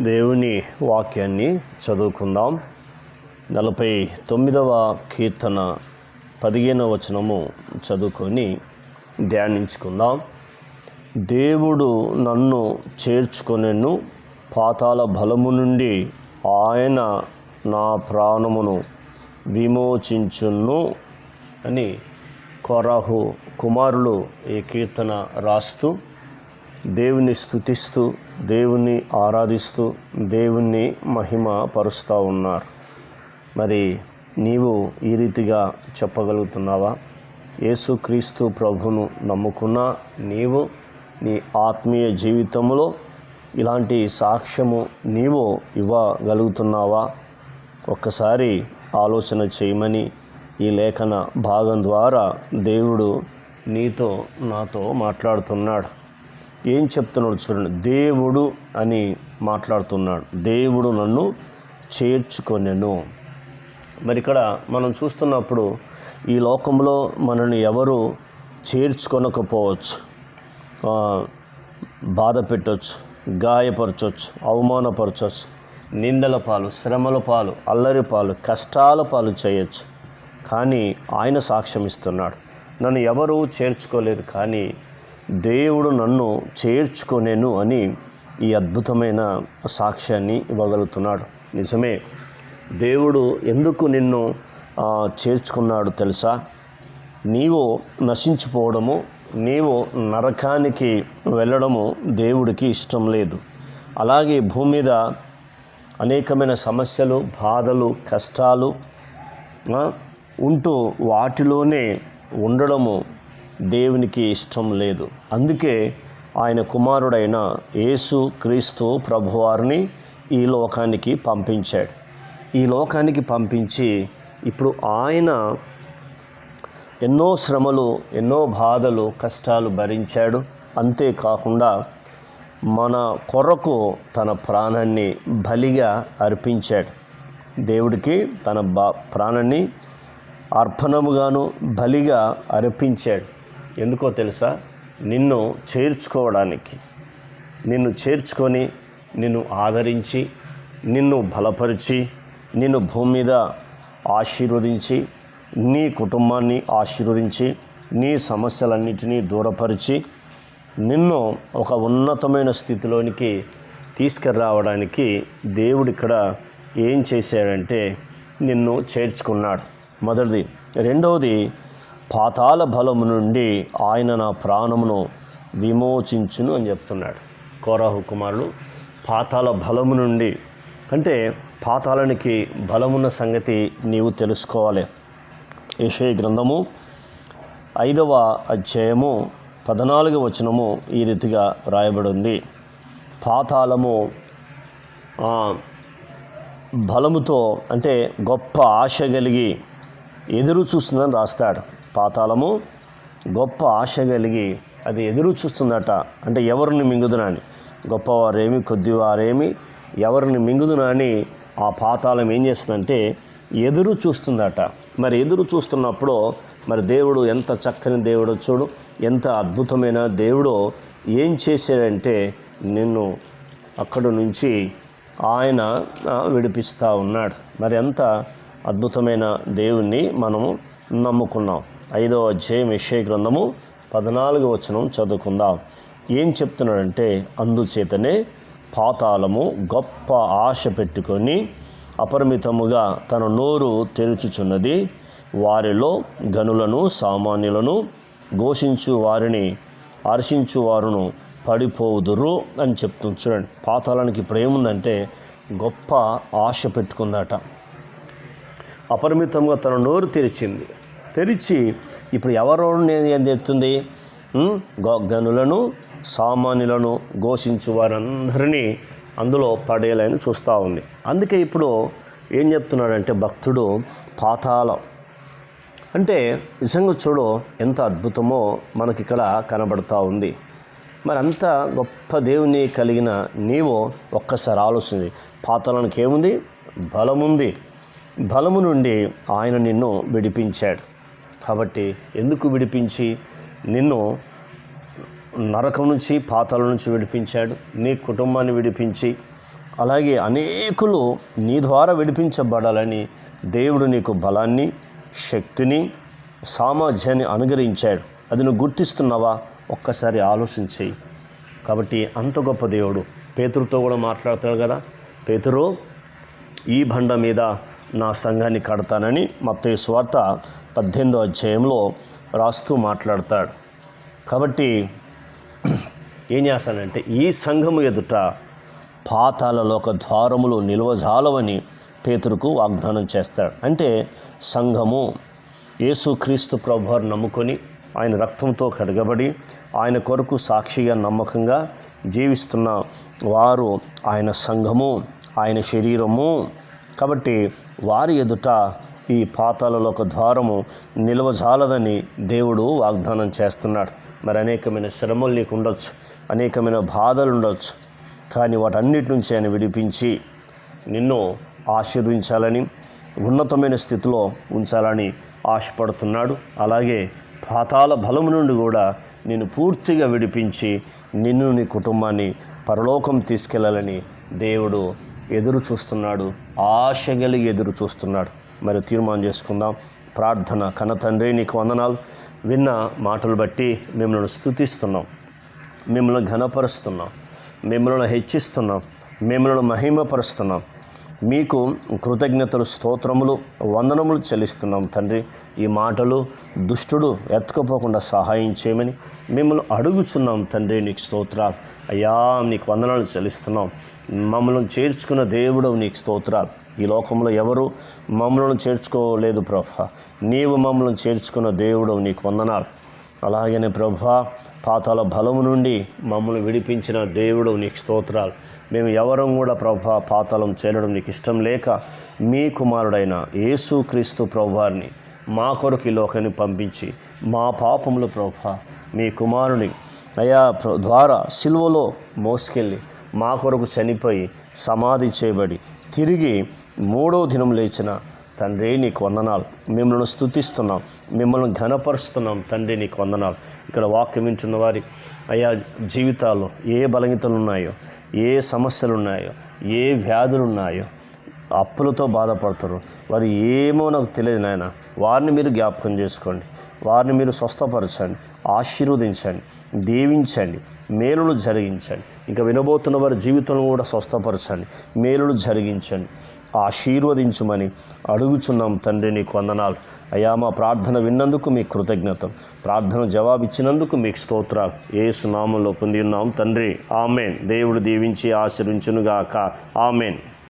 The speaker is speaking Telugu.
దేవుని వాక్యాన్ని చదువుకుందాం. నలభై తొమ్మిదవ కీర్తన పదిహేనవ వచనము చదువుకొని ధ్యానించుకుందాం. దేవుడు నన్ను చేర్చుకొనెను పాతాల బలము నుండి ఆయన నా ప్రాణమును విమోచించును అని కొరాహు కుమారులు ఈ కీర్తన రాస్తూ దేవుని స్థుతిస్తూ దేవుణ్ణి ఆరాధిస్తూ దేవుణ్ణి మహిమ పరుస్తూ ఉన్నారు. మరి నీవు ఈ రీతిగా చెప్పగలుగుతున్నావా? యేసుక్రీస్తు ప్రభును నమ్ముకున్న నీవు నీ ఆత్మీయ జీవితంలో ఇలాంటి సాక్ష్యము నీవు ఇవ్వగలుగుతున్నావా? ఒక్కసారి ఆలోచన చేయమని ఈ లేఖన భాగం ద్వారా దేవుడు నీతో నాతో మాట్లాడుతున్నాడు. ఏం చెప్తున్నాడు చూడండి. దేవుడు అని మాట్లాడుతున్నాడు. దేవుడు నన్ను చేర్చుకొనెను. మరి ఇక్కడ మనం చూస్తున్నప్పుడు ఈ లోకంలో మనల్ని ఎవరు చేర్చుకొనకపోవచ్చు బాధ పెట్టవచ్చు గాయపరచవచ్చు అవమానపరచవచ్చు నిందల పాలు శ్రమల పాలు అల్లరి పాలు కష్టాల పాలు చేయొచ్చు. కానీ ఆయన సాక్ష్యం ఇస్తున్నాడు. నన్ను ఎవరు చేర్చుకోలేరు కానీ దేవుడు నన్ను చేర్చుకొనేను అని ఈ అద్భుతమైన సాక్ష్యాన్ని ఇవ్వగలుగుతున్నాడు. నిజమే దేవుడు ఎందుకు నిన్ను చేర్చుకున్నాడు తెలుసా? నీవు నశించిపోవడము నీవు నరకానికి వెళ్ళడము దేవుడికి ఇష్టం లేదు. అలాగే భూమి మీద అనేకమైన సమస్యలు బాధలు కష్టాలు ఉంటూ వాటిలోనే ఉండడము దేవునికి ఇష్టం లేదు. అందుకే ఆయన కుమారుడైన యేసు క్రీస్తు ప్రభువారిని ఈ లోకానికి పంపించాడు. ఈ లోకానికి పంపించి ఇప్పుడు ఆయన ఎన్నో శ్రమలు ఎన్నో బాధలు కష్టాలు భరించాడు. అంతేకాకుండా మన కొరకు తన ప్రాణాన్ని బలిగా అర్పించాడు. దేవుడికి తన బా ప్రాణాన్ని అర్పణముగాను బలిగా అర్పించాడు. ఎందుకో తెలుసా? నిన్ను చేర్చుకోవడానికి. నిన్ను చేర్చుకొని నిన్ను ఆదరించి నిన్ను బలపరిచి నిన్ను భూమి మీద ఆశీర్వదించి నీ కుటుంబాన్ని ఆశీర్వదించి నీ సమస్యలన్నిటినీ దూరపరిచి నిన్ను ఒక ఉన్నతమైన స్థితిలోనికి తీసుకురావడానికి దేవుడు ఇక్కడ ఏం చేశాడంటే నిన్ను చేర్చుకున్నాడు. మొదటిది. రెండవది పాతాల బలము నుండి ఆయన నా ప్రాణమును విమోచించును అని చెప్తున్నాడు కోరాహు కుమారుడు పాతాల బలము నుండి అంటే పాతాళానికి బలమున్న సంగతి నీవు తెలుసుకోవాలి. యెషయా గ్రంథము ఐదవ అధ్యాయము పద్నాలుగు వచనము ఈ రీతిగా రాయబడి ఉంది పాతాళము బలముతో అంటే గొప్ప ఆశ కలిగి ఎదురు చూస్తుందని రాస్తాడు. పాతాళము గొప్ప ఆశ కలిగి అది ఎదురు చూస్తుందట. అంటే ఎవరిని మింగుదునని గొప్పవారేమి కొద్దివారేమి ఎవరిని మింగుదునని ఆ పాతాళం ఏం చేస్తుందంటే ఎదురు చూస్తుందట. మరి ఎదురు చూస్తున్నప్పుడు మరి దేవుడు ఎంత చక్కని దేవుడో చూడు ఎంత అద్భుతమైన దేవుడో ఏం చేశాడంటే నిన్ను అక్కడి నుంచి ఆయన విడిపిస్తూ ఉన్నాడు. మరి ఎంత అద్భుతమైన దేవుణ్ణి మనము నమ్ముకున్నాం. ఐదవ అధ్యాయం విషయ గ్రంథము పద్నాలుగు వచనం చదువుకుందాం. ఏం చెప్తున్నాడంటే అందుచేతనే పాతాళము గొప్ప ఆశ పెట్టుకొని అపరిమితముగా తన నోరు తెరుచుచున్నది. వారిలో గనులను సామాన్యులను ఘోషించు వారిని హర్షించు వారును పడిపోదురు అని చెప్తుంది. చూడండి పాతాళానికి ఇప్పుడు ఏముందంటే గొప్ప ఆశ పెట్టుకుందట. అపరిమితంగా తన నోరు తెరిచింది. తెరిచి ఇప్పుడు ఎవరు ఏం చేస్తుంది గనులను సామాన్యులను ఘోషించు వారందరినీ అందులో పడేయాలని చూస్తూ ఉంది. అందుకే ఇప్పుడు ఏం చెప్తున్నాడంటే భక్తుడు పాతాళం. అంటే నిజంగా చూడు ఎంత అద్భుతమో మనకి ఇక్కడ కనబడతా ఉంది. మరి అంత గొప్ప దేవుని కలిగిన నీవు ఒక్కసారి ఆలోచించి. పాతాళానికి ఏముంది? బలముంది. బలము నుండి ఆయన నిన్ను విడిపించాడు. కాబట్టి ఎందుకు విడిపించి? నిన్ను నరకం నుంచి పాతాల నుంచి విడిపించాడు. నీ కుటుంబాన్ని విడిపించి అలాగే అనేకులు నీ ద్వారా విడిపించబడాలని దేవుడు నీకు బలాన్ని శక్తిని సామర్థ్యాన్ని అనుగ్రహించాడు. అది నువ్వు గుర్తిస్తున్నావా? ఒక్కసారి ఆలోచించేయి కాబట్టి అంత గొప్ప దేవుడు. పేతురుతో కూడా మాట్లాడుతాడు కదా? పేతురు ఈ బండ మీద నా సంఘాన్ని కడతానని మత్తయి స్వార్త పద్దెనిమిదో అధ్యాయంలో రాస్తూ మాట్లాడతాడు. కాబట్టి ఏం చేస్తానంటే ఈ సంఘము ఎదుట పాతాలలోక ద్వారములు నిల్వజాలవని పేతురుకు వాగ్దానం చేస్తాడు. అంటే సంఘము యేసుక్రీస్తు ప్రభువారు నమ్ముకొని ఆయన రక్తంతో కడగబడి ఆయన కొరకు సాక్షిగా నమ్మకంగా జీవిస్తున్న వారు ఆయన సంఘము ఆయన శరీరము. కాబట్టి వారి ఎదుట ఈ పాతాలలో ఒక ద్వారము నిలవజాలదని దేవుడు వాగ్దానం చేస్తున్నాడు. మరి అనేకమైన శ్రమలు నీకు ఉండొచ్చు అనేకమైన బాధలు ఉండొచ్చు. కానీ వాటన్నిటి నుంచి ఆయన విడిపించి నిన్ను ఆశీర్వించాలని ఉన్నతమైన స్థితిలో ఉంచాలని ఆశపడుతున్నాడు. అలాగే పాతాల బలము నుండి కూడా నేను పూర్తిగా విడిపించి నిన్ను నీ కుటుంబాన్ని పరలోకం తీసుకెళ్ళాలని దేవుడు ఎదురు చూస్తున్నాడు ఆశ కలిగి ఎదురు చూస్తున్నాడు మరి తీర్మానం చేసుకుందాం. ప్రార్థన కన్న తండ్రి నీకు వందనాలు. విన్న మాటలు బట్టి మిమ్మల్ని స్థుతిస్తున్నాం మిమ్మల్ని ఘనపరుస్తున్నాం. మిమ్మల్ని హెచ్చిస్తున్నాం. మిమ్మల్ని మహిమపరుస్తున్నాం. మీకు కృతజ్ఞతలు స్తోత్రములు వందనములు చెల్లిస్తున్నాం తండ్రి. ఈ మాటలు దుష్టుడు ఎత్తుకపోకుండా సహాయం చేయమని మిమ్మల్ని అడుగుచున్నాం తండ్రి. నీకు స్తోత్రాలు అయ్యా నీకు వందనాలు చెల్లిస్తున్నాం. మమ్మల్ని చేర్చుకున్న దేవుడు నీకు స్తోత్రాలు ఈ లోకంలో ఎవరు మమ్మల్ని చేర్చుకోలేదు ప్రభా. నీవు మమ్మల్ని చేర్చుకున్న దేవుడు నీకు వందనాలు. అలాగనే ప్రభా పాతాల బలము నుండి మమ్మల్ని విడిపించిన దేవుడు నీకు స్తోత్రాలు. మేము ఎవరం కూడా ప్రభా పాతలం చేరడం నీకు ఇష్టం లేక మీ కుమారుడైన యేసు క్రీస్తు ప్రభువారిని మా కొరకు ఈ లోకాన్ని పంపించి మా పాపములు ప్రభా మీ కుమారుని అయా ద్వారా సిలువలో మోసుకెళ్ళి మా కొరకు చనిపోయి సమాధి చేయబడి తిరిగి మూడో దినం లేచిన తండ్రి నీకు వందనాలు. మిమ్మల్ని స్థుతిస్తున్నాం మిమ్మల్ని ఘనపరుస్తున్నాం. తండ్రి నీకు వందనాలు. ఇక్కడ వాక్యం వింటున్న వారి అయా జీవితాల్లో ఏ బలహీనతలు ఉన్నాయో ఏ సమస్యలు ఉన్నాయో ఏ వ్యాధులు ఉన్నాయో అప్పులతో బాధపడతారు. వారు ఏమో నాకు తెలియదు నాయన. వారిని మీరు జ్ఞాపకం చేసుకోండి. వారిని మీరు స్వస్థపరచండి ఆశీర్వదించండి దీవించండి మేలులు జరిగించండి. ఇంకా వినబోతున్న వారి జీవితంలో కూడా స్వస్థపరచండి మేలులు జరిగించండి. ఆశీర్వదించమని అడుగుచున్నాం తండ్రి నీకు వందనాలు. అయ్యా మా ప్రార్థన విన్నందుకు మీకు కృతజ్ఞతలు. ప్రార్థన జవాబిచ్చినందుకు మీకు స్తోత్రాలు. ఏసు నామంలో పొంది ఉన్నాం తండ్రి. ఆమెన్. దేవుడు దీవించి ఆశీర్వించునుగాక. ఆమెన్.